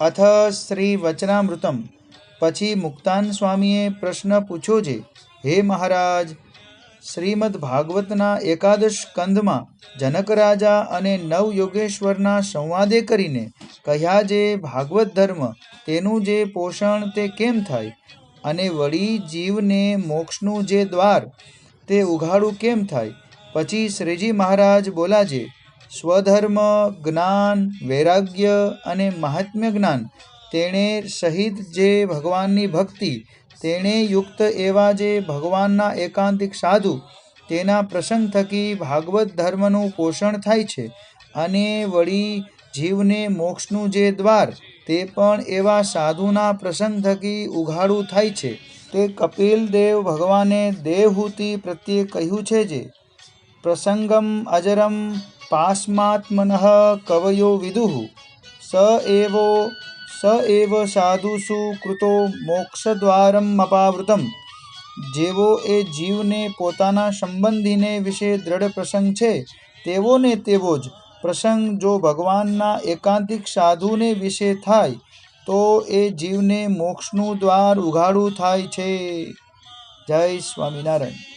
અથ શ્રી વચનામૃતમ પછી મુક્તાન સ્વામીએ પ્રશ્ન પૂછ્યો છે હે મહારાજ શ્રીમદ ભાગવતના એકાદશ કંદમાં જનક રાજા અને નવ યોગેશ્વરના સંવાદે કરીને કહ્યા જે ભાગવત ધર્મ તેનું જે પોષણ તે કેમ થાય અને વળી જીવને મોક્ષનું જે દ્વાર તે ઉઘાડું કેમ થાય પછી શ્રીજી મહારાજ બોલા છે સ્વધર્મ, જ્ઞાન, વૈરાગ્ય અને મહાત્મ્ય જ્ઞાન તેણે સહિત જે ભગવાનની ભક્તિ, તેણે યુક્ત એવા જે ભગવાનના એકાંતિક સાધુ, તેના પ્રસંગ થકી ભાગવત ધર્મનું પોષણ થાય છે અને વળી જીવને મોક્ષનું જે દ્વાર, તે પણ એવા સાધુના પ્રસંગ થકી ઉઘાડું થાય છે. તે કપિલ દેવ ભગવાને દેવહૂતિ પ્રત્યે કહ્યું છે જે, પ્રસંગમ અજરમ પાસ્માત્મનઃ કવયો વિદુઃ સ એવો સ એવ સાધુસુ કૃતો મોક્ષદ્વારમ અપાવૃતમ જેવો એ જીવને પોતાના સંબંધીને વિશે દ્રઢ પ્રસંગ છે તેવો ને તેવો જ પ્રસંગ જો ભગવાનના એકાંતિક સાધુને વિશે થાય તો એ જીવને મોક્ષનું દ્વાર ઉઘાડું થાય છે જય સ્વામિનારાયણ